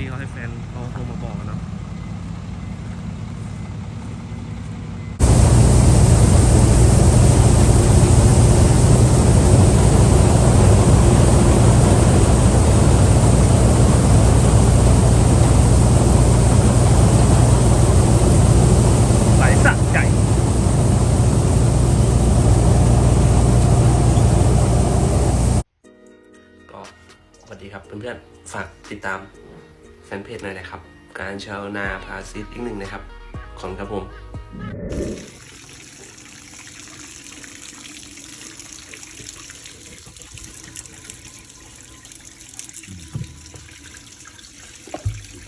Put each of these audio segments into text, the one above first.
พี่เขาให้แฟนเขาโทรมาบอกเนาะ ฟนเพจหน่อยนะครับ การชาวนาพาซิตอีกหนึ่งนะครับ ขอบคุณครับผม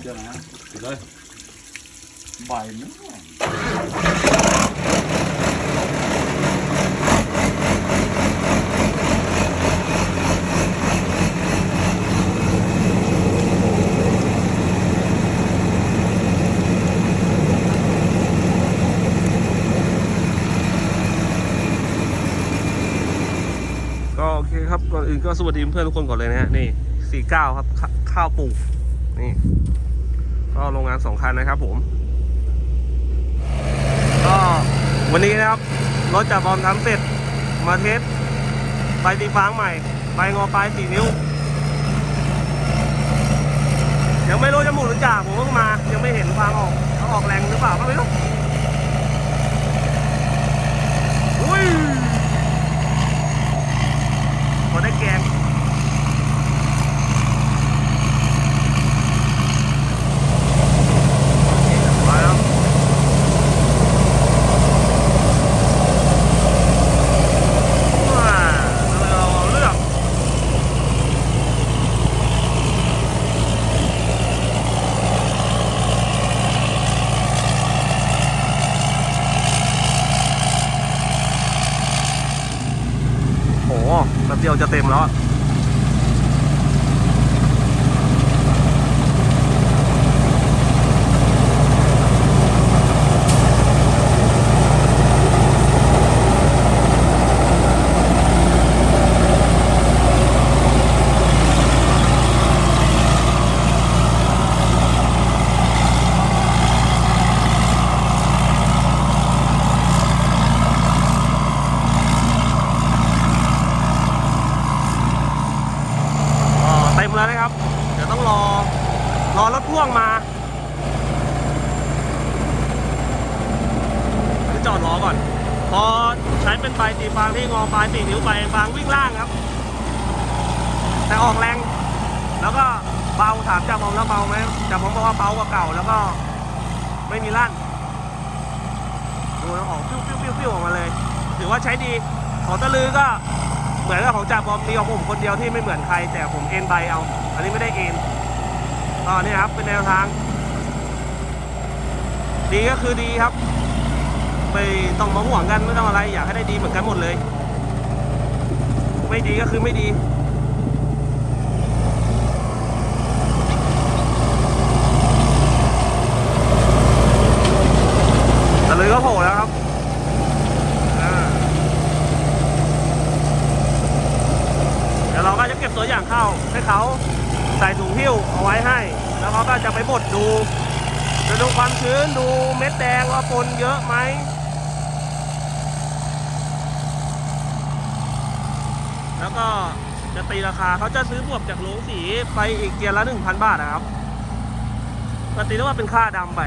เดี๋ยวนะปิดเลยใบเนาะก็โอเคครับก่ อื่นก็สวัสดีเพื่อนทุกคนก่อนเลยนะฮะนี่สี่เก้าครับขข้าวปลูกนี่ ก็โรงงานสองคันนะครับ ผม ก็วันนี้นะครับรถจากบอลทำเสร็จมาเทสใบตีฟางใหม่ใบงอปลายสี่นิ้ว ยังไม่รู้จะหมุนหรือจ่าผมเพิ่งมา ยังไม่เห็นฟางออกเขาออกแรงหรือเปล่าก็ไม่รู้อุ้ย พอได้แกงมาแล้วว้าเราเลือกโอ้โหแป๊บเดียวจะเต็มแล้วอะ ก็เต็มแล้วนะครับ เดี๋ยวต้องรอ รอรถพ่วงมาเดี๋ยวจอดรอก่อน พอใช้เป็นปลายตีฟางที่งอปลายตีนิ้วไปฟางวิ่งล่างครับ แต่ออกแรง แล้วก็เบาถามจ่าบอมแล้วเบาไหมจ่าบอมบอกว่าเบากว่าเก่า แล้วก็ไม่มีลั่นดูแล้วออกปิ้วปิ้วปิ้วปิ้วออกมาเลย ถือว่าใช้ดี ของตะลือก็ เหมือน มีของผมคนเดียวที่ไม่เหมือนใคร แต่ผมเอ็นใบเอา อันนี้ไม่ได้เอ็นก็เนี่ยครับเป็นแนวทาง ดีก็คือดีครับไม่ต้องมาห่วงกันไม่ต้องอะไร อยากให้ได้ดีเหมือนกันหมดเลย ไม่ดีก็คือไม่ดีตะลือก็โผล่แล้วครับอ่า เดี๋ยวเราก็จะเก็บ ตัวอย่างเข้าให้เขาใส่ถุงหิ้วเอาไว้ให้ แล้วเขาก็จะไปบดดูจะดูความชื้นดูเม็ดแดงว่าปนเยอะไหมแล้วก็จะตีราคาเขาจะซื้อบวบจากโรงสีไปอีกเกียร์ละ1,000บาทนะครับก็ตีได้ว่าเป็นค่าดำไป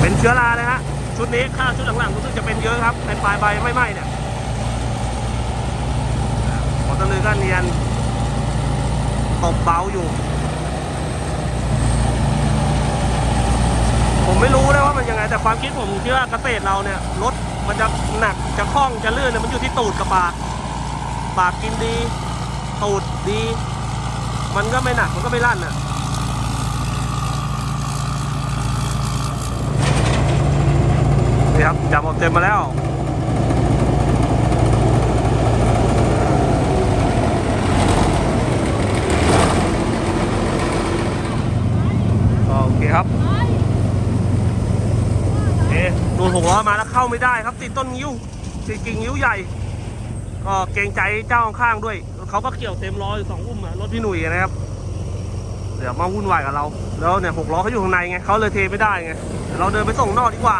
เป็นเชื้อราเลยฮะ ชุดนี้ค่าชุดหลังๆรู้สึกจะ เยอะครับเป็นปลายใบไม่ไหม้เนี่ยหมอตะลือก็เนียนตบเบาอยู่ ผมไม่รู้นะว่ามันยังไงแต่ความคิดผมคิดว่าเกษตรเราเนี่ยรถมันจะหนักจะคล่องจะลื่นเนี่ยมันอยู่ที่ตูดกับปากปากกินดี ตูดดี มันก็ไม่หนักมันก็ไม่ลั่นอะ นี่ครับจับออกเต็มมาแล้วโอเคครับเอ๊ดูหกล้อมาแล้วเข้าไม่ได้ครับติดต้นงิ้วสีกิ่งนิ้วใหญ่ ก็เกรงใจเจ้าข้างด้วย เขาก็เกี่ยวเต็มล้อยสองอุ้มรถพี่หนุ่ยนะครับ เดี๋ยวมาวุ่นวายกับเรา แล้วเนี่ยหกล้อเขาอยู่ข้างในไงเขาเลยเทไม่ได้ไงเดี๋ยวเราเดินไปส่งนอกดีกว่า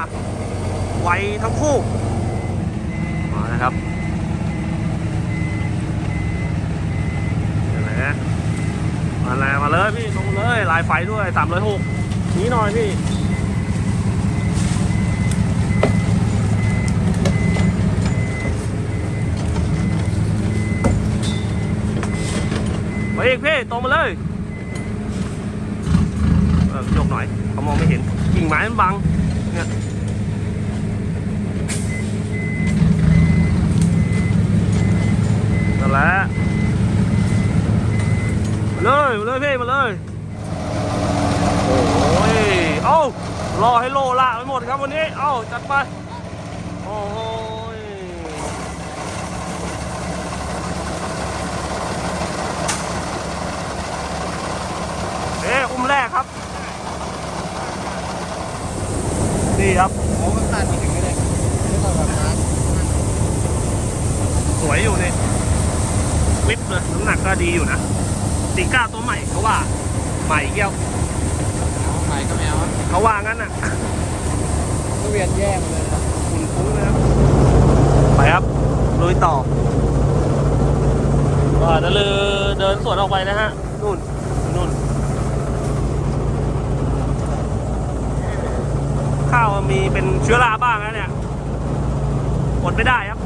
ไวทั้งคู่มานะครับเดี๋ยวนะมาแล้วมาเลยพี่ลงเลยลายไฟด้วยสามร้อยหกนี้หน่อยพี่ไปอีกพี่ตรงมาเลยเออยกหน่อยเขามองไม่เห็นกิ่งไม้มันบัง เนี่ยนั่นแหละมาเลยมาเลยพี่มาเลย โอ้ย เอ้ารอให้โลละไปหมดครับวันนี้ เอ้าจัดไป โอ้ยเอ๊อุ้มแรกครับ นี่ครับโอ้ก็ขาดไปถึงเลยไม่ต้องแบบนั้นสวยอยู่นี่วิบเลยน้ำหนักก็ดีอยู่นะตีก้าตัวใหม่เขาว่า ใหม่เกี่ยว เอาใหม่ก็ไม่ เอาเขาว่างั้นน่ะก็เวียนแย่หมดเลยนะคุณฟุ้งนะครับไปครับลุยต่อก็เดินเลยเดินสวนออกไปนะฮะนู่นนู่นข้าวมีเป็นเชื้อราบ้างนะเนี่ยอดไม่ได้ครับ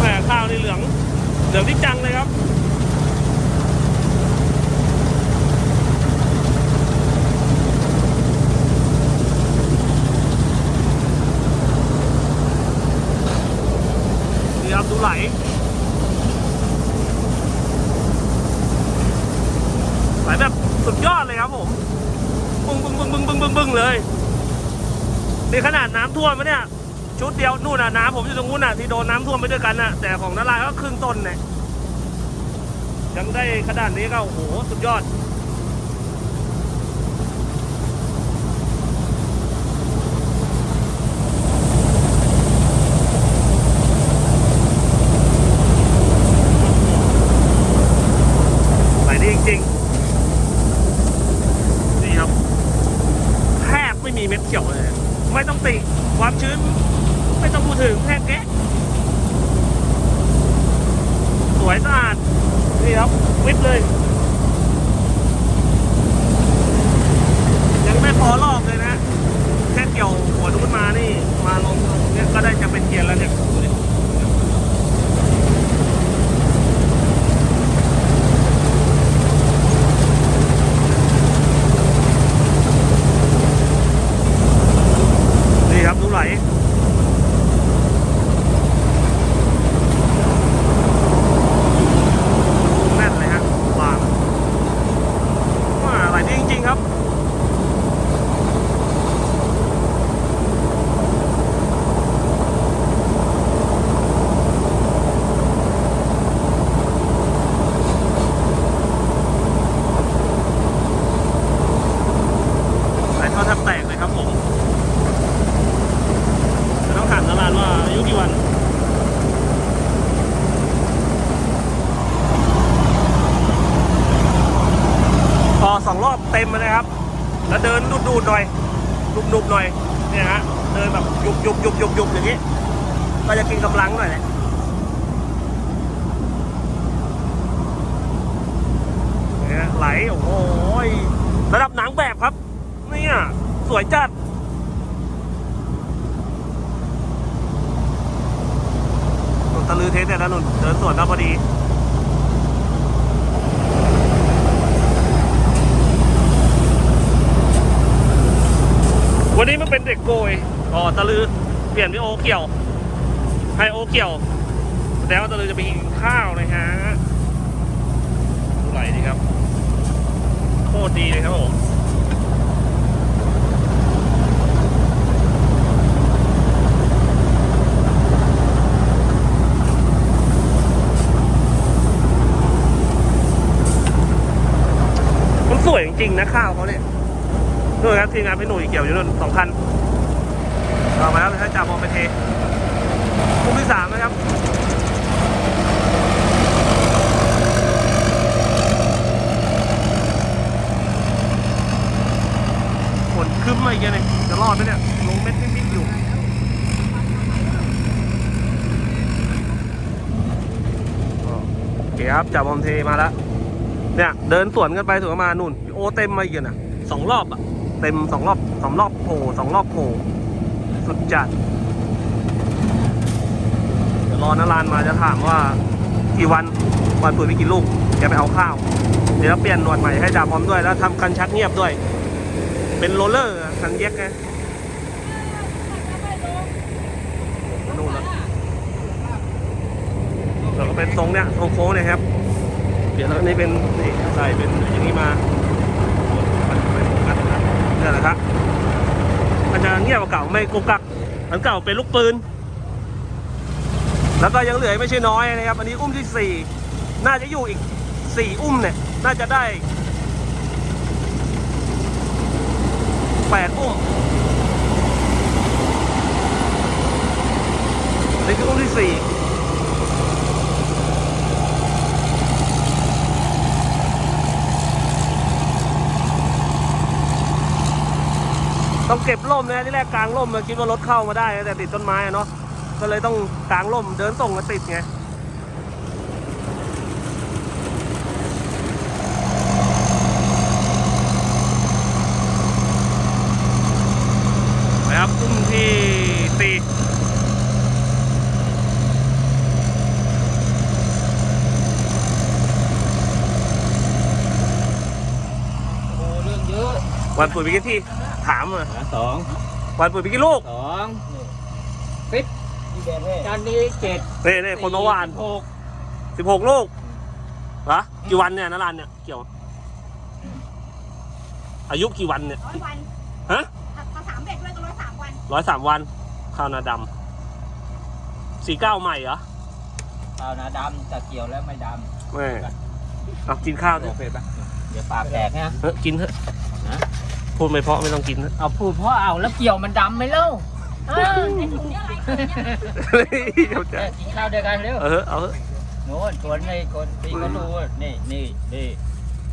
แหมข้าวนี่เหลือง เหลืองที่จังเลยครับนี่ครับดูไหลไหลแบบสุดยอดเลยครับผมบึ้งบึ้งบึ้งบึ้งบึ้งบึ้งบึ้งเลยนี่ขนาดน้ำท่วมมะเนี่ย ชุดเดียวนู่นน่ะน้ำผมอยู่ตรงนู้นน่ะที่โดนน้ำท่วมไปด้วยกันน่ะแต่ของนาลายก็ครึ่งต้นเนี่ยยังได้ขนาดนี้ก็โอ้โหสุดยอดไหลดีจริงดีครับแทบไม่มีเม็ดเขียวเลย ไม่ต้องติ ความชื้น ไม่ต้องพูดถึงแค่แกะสวยสะอาด นี่ครับ วิบเลย ยังไม่พอรอบเลยนะ แค่เกี่ยวหัวนู้นมานี่ มาลงตรงเนี้ยก็ได้จะเป็นเกียร์แล้วเนี่ยดูดินี่ครับดูไหล แน่นเลยฮะบางว่าไหลดีจริงๆครับ สายท่อแทบแตกเลยครับผมจะต้องถามนาลานว่าอายุกี่วัน พอสองรอบเต็มเลยครับ แล้วเดินดูดหน่อยดุบๆหน่อยเนี่ยฮะเดินแบบยุบยุบยุบยุบยุบอย่างนี้ ก็จะกินกำลังหน่อยแหละเนี่ยไหลโอ้โหยระดับหนังแบบครับเนี่ยสวยจัดตะลือเทสแต่ละนุ่นเดินสวนแล้วพอดี วันนี้มันเป็นเด็กโกยอ๋อตะลือเปลี่ยนพี่โอเกี่ยวให้โอเกี่ยวแสดงว่าตะลือจะไปกินข้าวนะฮะดูไหลดีครับโคตรดีเลยครับผมมันสวยจริงๆนะข้าวเขาเนี่ย นู่นครับทีมงานพี่หนุ่ยเกี่ยวอยู่นู่นสองคันเอามาแล้วเลยถ้าจับมองไปเทคู่ที่สามนะครับฝนครึ้มมาอีกแล้วเนี่ยจะรอดไหมเนี่ยลงเม็ดนิดๆอยู่โอเคครับจับบอมเทมาแล้วเนี่ย เดินสวนกันไปสวนกันมานู่นโอเต็มมาอีกอะนะสองรอบอะ เต็มสองรอบสองรอบโผล่สองรอบโผล่สุดจัด เดี๋ยวรอนารานมาจะถามว่ากี่วันวันปุ๋ยไปกี่ลูกแกไปเอาข้าว เดี๋ยวเปลี่ยนหนวดใหม่ให้จ่าพร้อมด้วยแล้วทำคันชักเงียบด้วย เป็นโรลเลอร์อะคันแยกไงนู่นแล้วแล้วก็เป็นทรงเนี้ยทรงโค้งเนี่ยครับ เปลี่ยนแล้วนี่เป็นนี่ใส่เป็นอย่างนี้มา นี่แหละครับมันจะเงียบกว่าเก่าไม่กุกกักอันเก่าเป็นลูกปืน แล้วก็ยังเหลือไม่ใช่น้อยนะครับ อันนี้อุ้มที่สี่น่าจะอยู่อีกสี่อุ้มเนี่ย น่าจะได้แปดอุ้มนี่คืออุ้มที่สี่ ต้องเก็บร่มนะที่แรกกลางร่มมาคิดว่ารถเข้ามาได้นะแต่ติดต้นไม้อะเนาะก็เลยต้องกลางร่มเดินส่งก็ติดไงไปครับอุ้มที่สี่โอ้เรื่องเยอะวันปุ๋ยไปกี่ที่ ถามอะสองวันปุ๋ยไปกี่ลูกสองฟิตจานนี้เจ็ดเน่เน่คนเมื่อวานหกสิบหกลูกเหรอกี่วันเนี่ยนารันเนี่ยเกี่ยว อายุกี่วันเนี่ยร้อยวันฮะถ้าสามเด็กด้วยก็ร้อยสามวันร้อยสามวันข้าวนาดำสี่เก้าใหม่เหรอข้าวหนาดำจะเกี่ยวแล้วไม่ดแม่เอากินข้าวำเถอะเฟซปะเดี๋ยวปากแตกนะเฮ้ยกินเถอะฮะ พูดไม่เพราะไม่ต้องกินเถอะเอาพูดเพราะเอาแล้วเกี่ยวมันดำไหมเล่าเออไอ้ถุงเนี่ยอะไรถุงเนี่ยเดี๋ยวจะเนี่ยกินข้าวด้วยกันเร็วเออเอาเถอะโน่นชวนในคนที่เขาดูนี่นี่นี่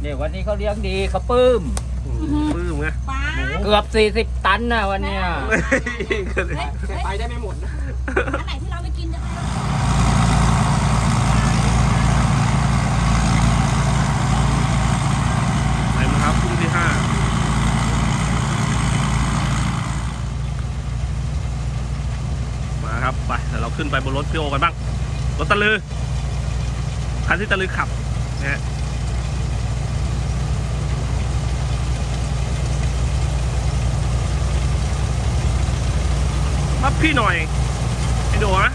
นี่วันนี้เขาเลี้ยงดีเขาปลื้มปลื้มไงป้าเกือบสี่สิบตันนะวันเนี้ย เฮ้ยเฮ้ยไปได้ไม่หมด อันไหนที่เราไปกินจะให้เรา ไปนะครับคู่ที่ห้ามาครับไปเดี๋ยวเรา ขึ้นไปบนรถพี่โอกันบ้าง รถตะลือ คันที่ตะลือขับนะฮะรับพี่หน่อย ไอ้หนูนะ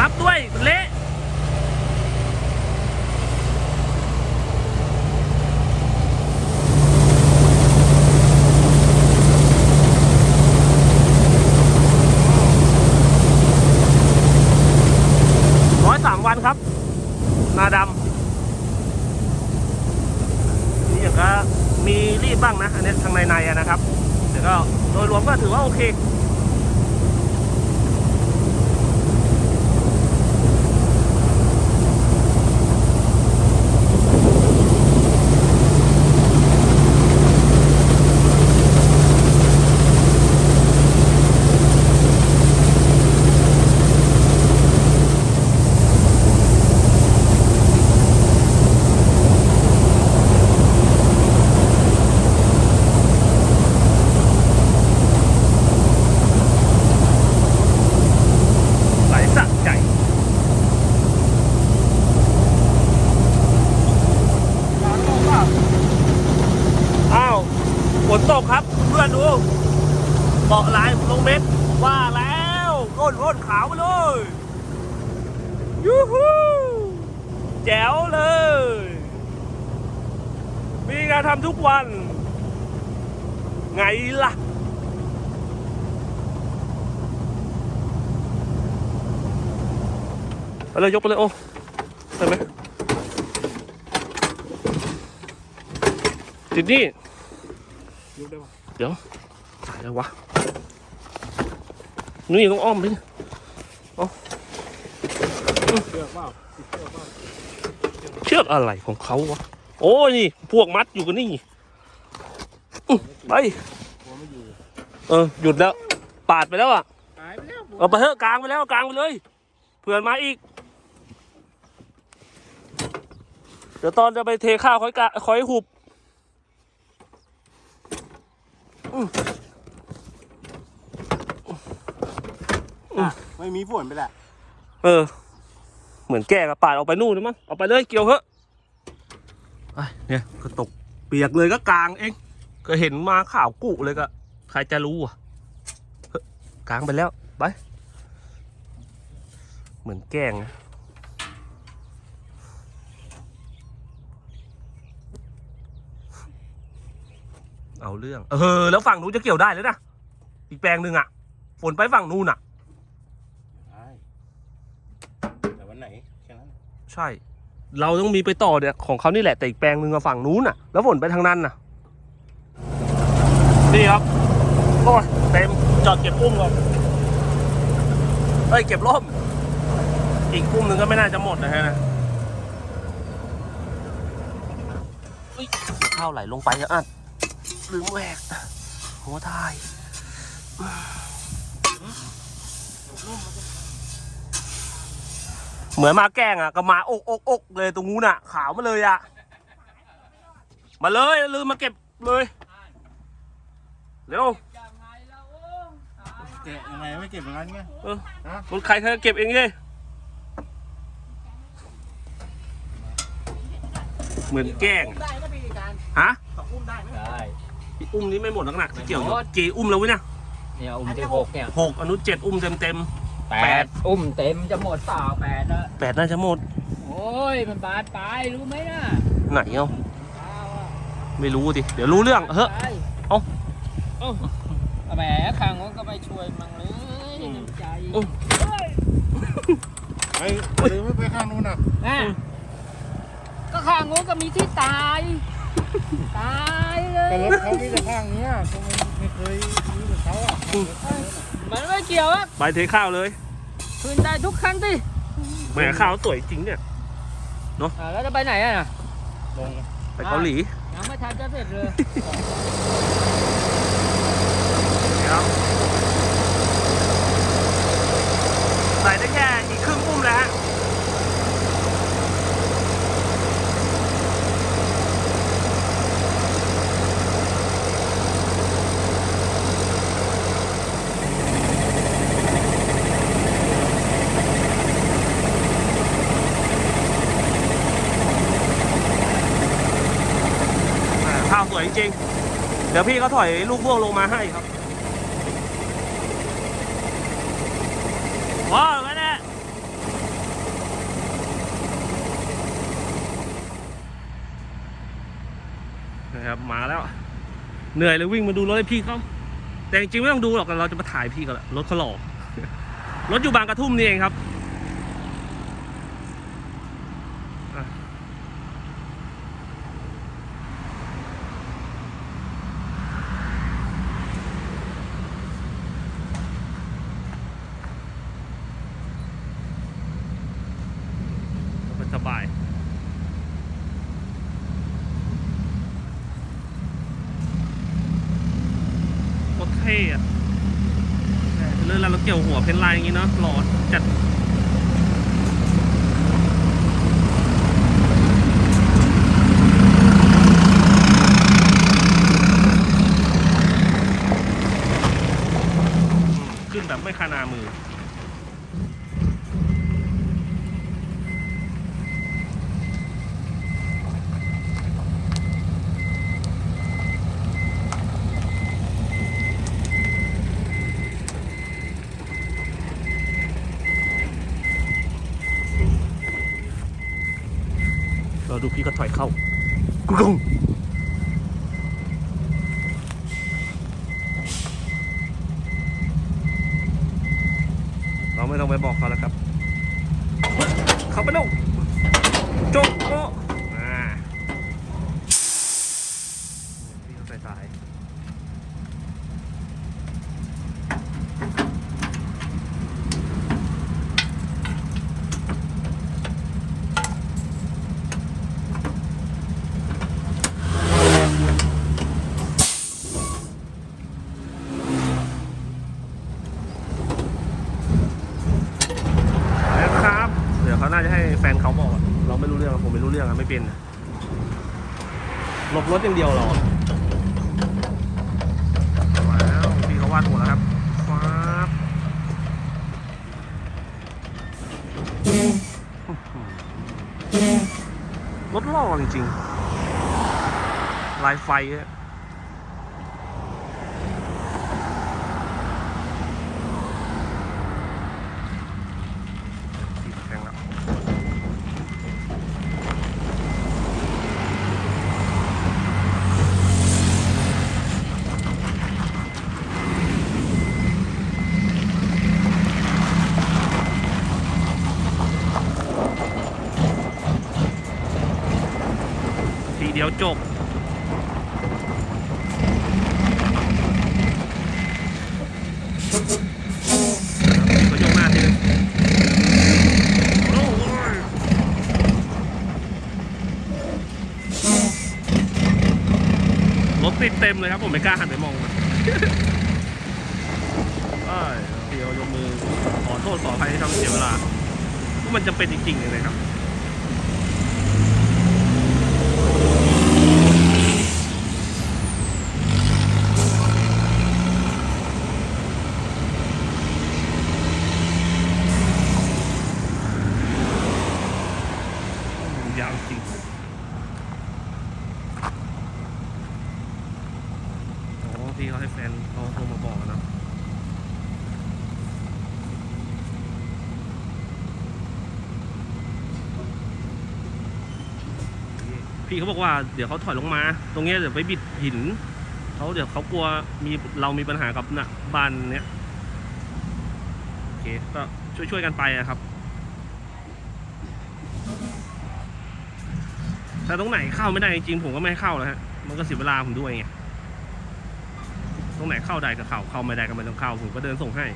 รับด้วย ไงล่ะ ไปเลยยกไปเลยโอ้ได้ไหมติดนี่เดี๋ยวสายแล้ววะนี่ต้องอ้อมไปดิเอาเชือกอะไรของเขาวะ โอ้ยนี่ พวกมัดอยู่กันนี่อื้อ ไปเออหยุดแล้ว ปาดไปแล้วอะหายไปแล้วเอาไปเถอะกลางไปแล้วกลางไปเลยเผื่อมาอีก เดี๋ยวตอนจะไปเทข้าวค่อยกะค่อยหุบไม่มีฝนไปแหละ เออ เหมือนแก้กับปาดออกไปนู่นนะมั้งเอาไปเลยเกี่ยวเถอะไอ้เนี่ยก็ตกเปียกเลยก็กลางเอง ก็เห็นมาข่าวกุเลยก็ ใครจะรู้อะเฮ้ยกลางไปแล้ว ไป เหมือนแกล้งนะเอาเรื่อง เออ แล้วฝั่งนู้นจะเกี่ยวได้แล้วนะ อีกแปลงหนึ่งอะ ฝนไปฝั่งนู้นอะใช่แต่วันไหนแค่นั้นใช่ เราต้องมีไปต่อเนี่ยของเขานี่แหละแต่อีกแปลงหนึ่งอะฝั่งนู้นน่ะ แล้วฝนไปทางนั้นน่ะ นี่ครับโอ้ยเต็มจอดเก็บอุ้มก่อนเฮ้ยเก็บร่ม อีกอุ้มหนึ่งก็ไม่น่าจะหมดนะฮะนะเฮ้ยข้าวไหลลงไปอะอัดลืมแหวกหัวทายเหมือนมาแกล้งอะก็มาอกอกอกเลยตรงนู้นอะ ขาวมาเลยอะ มาเลยลืมมาเก็บเลย เร็วแกะยังไงไม่เก็บอย่างนั้นไงเออรถใครเธอเก็บเองดิเหมือนแกล้งได้ก็มีการฮะสองอุ้มได้ไหมได้อุ้มนี้ไม่หมดแล้วนะเกี่ยวอยู่กี่อุ้มแล้ววะเนี่ยเนี่ยอุ้มที่หกเนี่ยหกอนุเจ็ดอุ้มเต็มเต็มแปแปดดอุ้มเต็มจะหมดเปล่าแปดแล้วแปดน่าจะหมด โอ้ยมันบานไปรู้ไหมน่ะไหนเอ้าเปล่าอะไม่รู้ดิเดี๋ยวรู้เรื่องเฮ้ยไปเอ้า เอ้แหมข้างนู้นก็ไม่ช่วยมั่งเลยน้ำใจอืมไปหรือไม่ไปข้างนู้นอะน่ะก็ข้างนู้นก็มีที่ตาย ตายเลแต่ย รถเขามีแต่ข้างเนี้ยไม่เคยซื้กับเขาอะมันไม่เกี่ยวอะไปเทข้าวเลยคืนได้ทุกครั้งดิแหมข้าวสวยจริงเนี่ยอ่าแล้วจะไปไหนอะน่ะลงไปเกาหลียังไม่ทันจะเสร็จเลย ครับใส่ได้แค่อีกครึ่งอุ้มแล้วฮะอ่าข้าวสวยจริง เดี๋ยวพี่เขาถอยลูกพ่วงลงมาให้ครับ ว้าวกันแน่ นะครับมาแล้ว เหนื่อยเลยวิ่งมาดูรถให้พี่เขาแต่จริงๆไม่ต้องดูหรอกเราจะมาถ่ายพี่กันแหละรถเขาหล่อรถอยู่บางกระทุ่มนี่เองครับ มือ เราดูพี่ก็ถอยเข้ากุ้งายไฟอะสีแข็งแล้วทีเดียวจบ ก็ยกหน้าทีนึงโอ้ยรถ ติดเต็มเลยครับผมไม่กล้าหันไปมองนเอ้ยเดี๋ยวยกมือขอโทษขออภัยที่ทำให้เสียเวลาเพราะมันจำเป็นจริงๆเลยครับ ยาวจริงโอ้พี่เขาให้แฟนเขาโทรมาบอกนะ พี่ เขาบอกว่าเดี๋ยวเขาถอยลงมา ตรงนี้เดี๋ยวไปบิดหินเขาเดี๋ยวเขากลัวมีเรามีปัญหากับนะบ้านเนี้ยโอเคก็ช่วยๆกันไปอะครับถ้าตรงไหนเข้าไม่ได้จริงผมก็ไม่ให้เข้าแล้วฮะมันก็เสียเวลาผมด้วยไงตรงไหนเข้าได้ก็เข้าเข้าไม่ได้ก็ไม่ต้องเข้าผมก็เดินส่งให้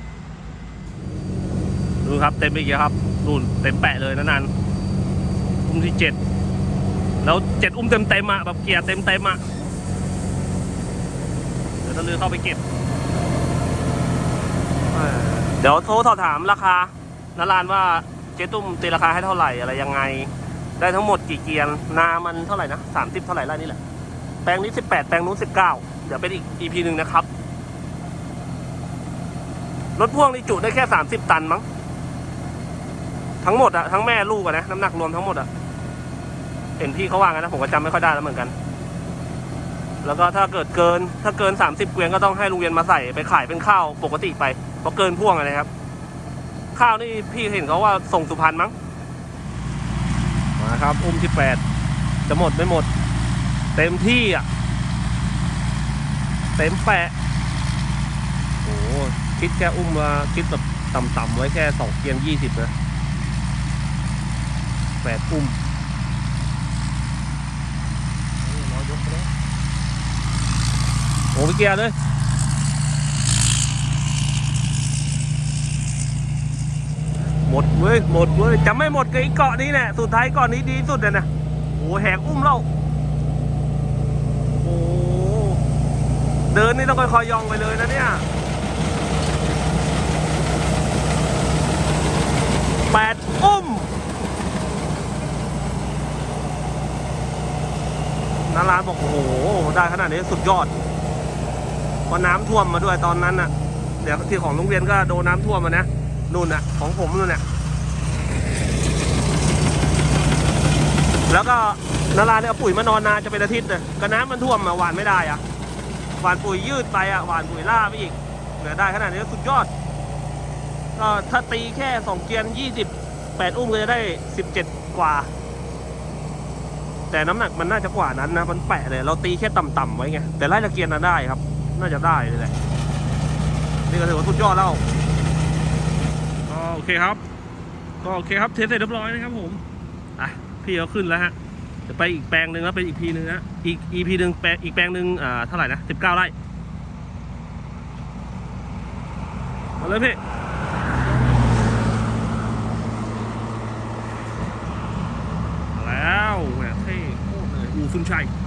ดูครับเต็มไปอีกแล้วครับนู่นเต็มแปะเลยนะนันอุ้มที่เจ็ด แล้วเจ็ดอุ้มเต็มเต็มๆอะแบบเกียร์เต็มเต็มๆอะเดี๋ยวต้องเลือเข้าไปเก็บ เดี๋ยวโทรสอบถามราคานาลานว่าเจ๊ตุ้มตีราคาให้เท่าไหร่อะไรยังไง ได้ทั้งหมดกี่เกียร์นามันเท่าไหร่นะสามสิบเท่าไหร่แล้วนี่แหละ แปลงนี้สิบแปดแปลงนู้นสิบเก้าเดี๋ยวเป็นอีก EP หนึ่งนะครับ รถพ่วงนี่จุได้แค่สามสิบตันมั้ง ทั้งหมดอะทั้งแม่ลูกอะนะ น้ำหนักรวมทั้งหมดอะ เห็นพี่เขาว่างั้นนะผมก็จำไม่ค่อยได้แล้วเหมือนกัน แล้วก็ถ้าเกิดเกินถ้าเกินสามสิบเกวียนก็ต้องให้ลุงเวียนมาใส่ไปขายเป็นข้าวปกติไปเพราะเกินพ่วงอะไรครับ ข้าวนี่พี่เห็นเขาว่าส่งสุพรรณมั้งมาครับอุ้มที่แปดจะหมดไม่หมด เต็มที่อะ เต็มแปะโอ้คิดแค่อุ้มมาคิดแบบต่ำๆไว้แค่สองเกียงยี่สิบนะแปดอุ้ม โอ้ไปเกียร์เลยหมดเว้ยหมดเว้ยจะไม่หมดกับไอ้เกาะนี้แหละสุดท้ายเกาะนี้ดีสุดเลยนะโอ้แหกอุ้มเราโอ้เดินนี่ต้องค่อยๆย่องไปเลยนะเนี่ยแปดอุ้ม นาร้านบอกโอ้โห ได้ขนาดนี้สุดยอดเพราะน้ำท่วมมาด้วยตอนนั้นน่ะ เดี๋ยวที่ของโรงเรียนก็โดนน้ำท่วมมานะนู่นน่ะ ของผมนู่นน่ะ แล้วก็นาราเนี่ยเอาปุ๋ยมานอนนาจะเป็นอาทิตย์เลยก็น้ำมันท่วมมาหวานไม่ได้อะหวานปุ๋ยยืดไปอะหวานปุ๋ยล่าไปอีกเหนือได้ขนาดนี้สุดยอด ก็ถ้าตีแค่สองเกียนยี่สิบแปดอุ้มก็จะได้สิบเจ็ดกว่า แต่น้ำหนักมันน่าจะกว่านั้นนะมันแปะเลย เราตีแค่ต่ำๆไว้ไงแต่ไล่ตะเกียนน่ะได้ครับ น่าจะได้เลยแหละนี่ก็ถือว่าสุดยอดแล้วก็โอเคครับ ก็โอเคครับเทสเสร็จเรียบร้อยนะครับผมอะพี่เขาขึ้นแล้วฮะจะไปอีกแปลงหนึ่งแล้วเป็นอีกพีหนึ่งนะอีกอีพีหนึ่งแปลงอีกแปลงหนึ่งอ่าเท่าไหร่นะสิบเก้าไร่มาเลยพี่มาแล้วแหมเท่โค ตร